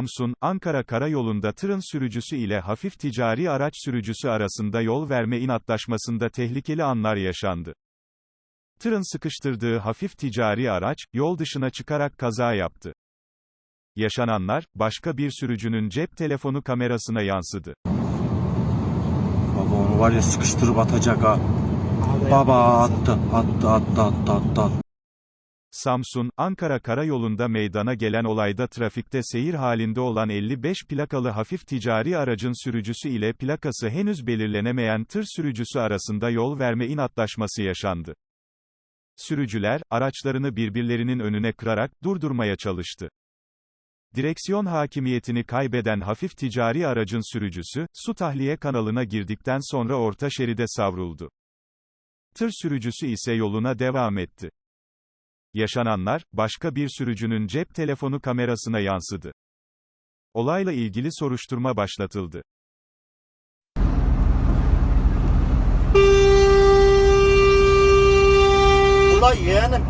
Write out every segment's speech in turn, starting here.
Samsun, Ankara karayolunda tırın sürücüsü ile hafif ticari araç sürücüsü arasında yol verme inatlaşmasında tehlikeli anlar yaşandı. Tırın sıkıştırdığı hafif ticari araç, yol dışına çıkarak kaza yaptı. Yaşananlar, başka bir sürücünün cep telefonu kamerasına yansıdı. Baba onu var ya sıkıştırıp atacak ha. Baba attı, attı, attı, attı, attı, attı. Samsun, Ankara karayolunda meydana gelen olayda trafikte seyir halinde olan 55 plakalı hafif ticari aracın sürücüsü ile plakası henüz belirlenemeyen tır sürücüsü arasında yol verme inatlaşması yaşandı. Sürücüler, araçlarını birbirlerinin önüne kırarak, durdurmaya çalıştı. Direksiyon hakimiyetini kaybeden hafif ticari aracın sürücüsü, su tahliye kanalına girdikten sonra orta şeride savruldu. Tır sürücüsü ise yoluna devam etti. Yaşananlar, başka bir sürücünün cep telefonu kamerasına yansıdı. Olayla ilgili soruşturma başlatıldı. Ulan yeğenim.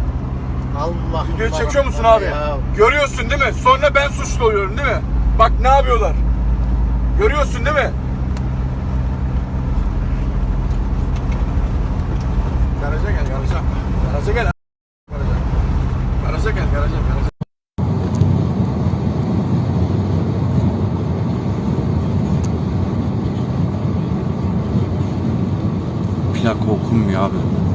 Allah Video çekiyor musun abi? ya. Görüyorsun değil mi? Sonra ben suçlu oluyorum değil mi? Bak ne yapıyorlar. Görüyorsun değil mi? Garaja gel garaja. Garaja gel. Garaja. Garaja gel garaja garaja. Plaka okunmuyor abi.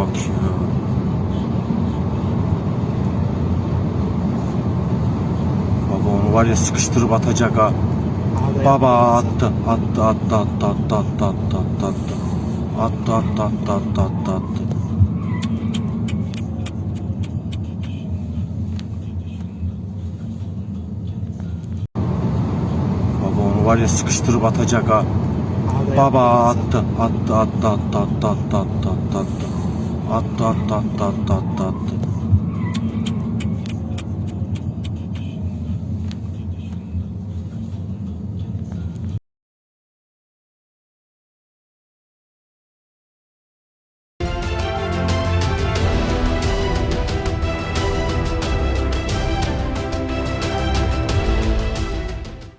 Bak ya. Baba onu var ya sıkıştırıp atacak ha. Baba attı, attı, attı, attı, attı, attı, attı, attı, attı. Attı, attı, attı, attı, attı, attı. Baba onu var ya sıkıştırıp atacak ha. Baba attı, attı, attı, attı, attı, attı, attı, attı, attı. Attı, attı, attı, attı, attı, attı.